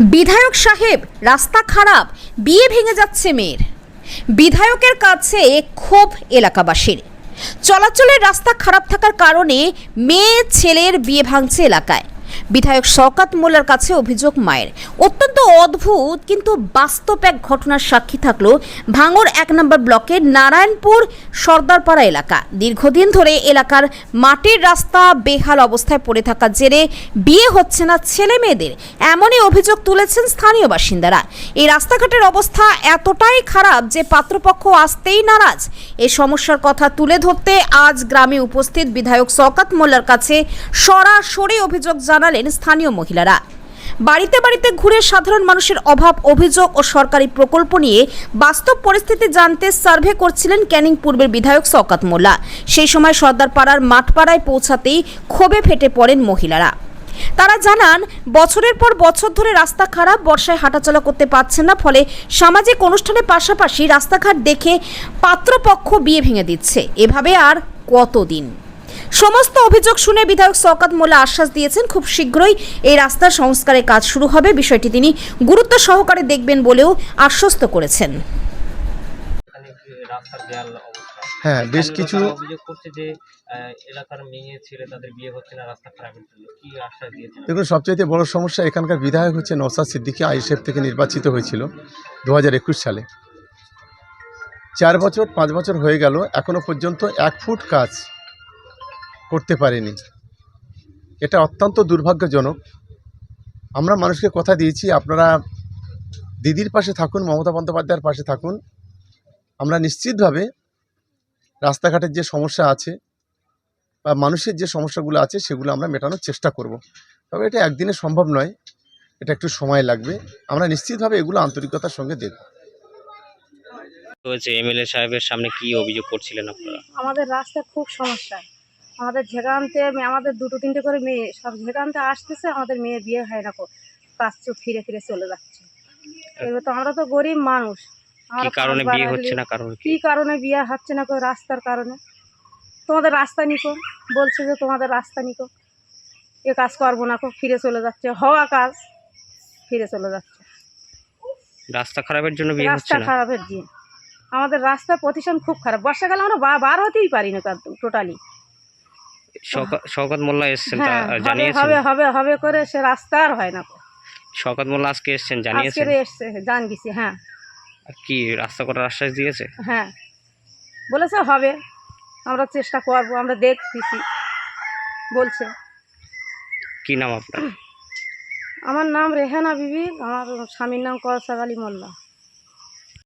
বিধায়ক সাহেব, রাস্তা খারাপ, বিয়ে ভেঙে যাচ্ছে মেয়ের। বিধায়কের কাছে ক্ষোভ এলাকাবাসীর। চলাচলের রাস্তা খারাপ থাকার কারণে মেয়ে, ছেলের বিয়ে ভাঙছে এলাকায়। বিধায়ক শওকাত মোল্লার কাছে অভিযোগ মায়ের। অত্যন্ত অদ্ভুত, কিন্তু বাস্তব এক ঘটনার সাক্ষী থাকল ভাঙর এক নম্বর ব্লকের নারায়ণপুর সর্দারপাড়া এলাকা। দীর্ঘদিন ধরে এলাকার মাটির রাস্তা বেহাল অবস্থায় পড়ে থাকার জেরে বিয়ে হচ্ছে না ছেলে মেয়েদের, এমনই অভিযোগ তুলেছেন স্থানীয় বাসিন্দারা। এই রাস্তাঘাটের অবস্থা এতটাই খারাপ যে পাত্রপক্ষ আসতেই নারাজ। এই সমস্যার কথা তুলে ধরতে আজ গ্রামে উপস্থিত বিধায়ক শওকাত মোল্লার কাছে সরাসরি অভিযোগ জানালেন স্থানীয় মহিলারা। বাড়িতে বাড়িতে ঘুরে সাধারণ মানুষের অভাব, অভিযোগ ও সরকারি প্রকল্প নিয়ে বাস্তব পরিস্থিতি জানতে সার্ভে করছিলেন ক্যানিং পূর্বের বিধায়ক শওকাত মোল্লা। সেই সময় সর্দারপাড়ার মাঠপাড়ায় পৌঁছাতেই ক্ষোভে ফেটে পড়েন মহিলারা। তারা জানান, বছরের পর বছর ধরে রাস্তা খারাপ, বর্ষায় হাঁটাচলা করতে পারছেন না, ফলে সামাজিক অনুষ্ঠানের পাশাপাশি রাস্তাঘাট দেখে পাত্রপক্ষ বিয়ে ভেঙে দিচ্ছে। এভাবে আর কতদিন? সমস্ত অভিযোগ শুনে বিধায়ক শওকাত মোল্লা আশ্বাস দিয়েছেন খুব শীঘ্রই এই রাস্তার সংস্কারের কাজ শুরু হবে। বিষয়টি তিনি গুরুত্ব সহকারে দেখবেন বলেও আশ্বস্ত করেছেন। হ্যাঁ বেশ কিছু অভিযোগ করছে যে এলাকার মেয়ে ছেলে তাদের বিয়ে হচ্ছে না রাস্তা খারাপের কি আশ্বাস দিয়েছে দেখুন সবচাইতে বড় সমস্যা এখানকার বিধায়ক হচ্ছে নওসাদ সিদ্দিকী আইএসএফ থেকে নির্বাচিত হয়েছিল দু হাজার একুশ সালে। চার বছর পাঁচ বছর হয়ে গেল এখনও পর্যন্ত এক ফুট কাজ করতে পারেনি। এটা অত্যন্ত দুর্ভাগ্যজনক। আমরা মানুষকে কথা দিয়েছি আপনারা দিদির পাশে থাকুন মমতা বন্দ্যোপাধ্যায়ের পাশে থাকুন। আমরা নিশ্চিতভাবে রাস্তাঘাটের যে সমস্যা আছে বা মানুষের যে সমস্যাগুলো আছে সেগুলো আমরা মেটানোর চেষ্টা করব। তবে এটা একদিনে সম্ভব নয় এটা একটু সময় লাগবে। আমরা নিশ্চিতভাবে এগুলো আন্তরিকতার সঙ্গে দেখব। হয়েছে এমএলএ সাহেবের সামনে কি অভিযোগ করছিলেন আপনারা? আমাদের রাস্তা খুব সমস্যা। আমাদের ঝেগানতে আমাদের দুটো তিনটে করে মেয়ে সব ঝেগানতে আসতেছে আমাদের মেয়ে বিয়ে হয় না কাজ চুপ ফিরে ফিরে চলে যাচ্ছে। এবার তো আমরা তো গরিব মানুষ। কি কারণে বিয়ে হচ্ছে না কারণ? কি কি কারণে বিয়ে হচ্ছে না কো রাস্তার কারণে? তোমাদের রাস্তা নিকো বলছে যে তোমাদের রাস্তা নিকো এ কাজ করব না কো ফিরে চলে যাচ্ছে হওয়া কাজ ফিরে চলে যাচ্ছে। রাস্তা খারাপের জন্য বিয়ে রাস্তা খারাপের দিন আমাদের রাস্তার পজিশন খুব খারাপ। বর্ষাকালে আমরা বার হতেই পারি না টোটালি শওকত মোল্লা এসেছেন তা হ্যাঁ জানিয়েছেন? হবে হবে হবে করে সে রাস্তা আর হয় না শওকত মোল্লা আজকে এসেছেন আজকে জানিয়েছেন? এসছে জান গেছি হ্যাঁ। কি রাস্তা করার আশ্বাস দিয়েছে? হ্যাঁ। বলেছে হবে আমরা চেষ্টা করব আমরা দেখতেছি। বলছে। কি নাম আপনার? আমার নাম রেহানা বিবি আমার স্বামীর নাম কসার আলী মোল্লা।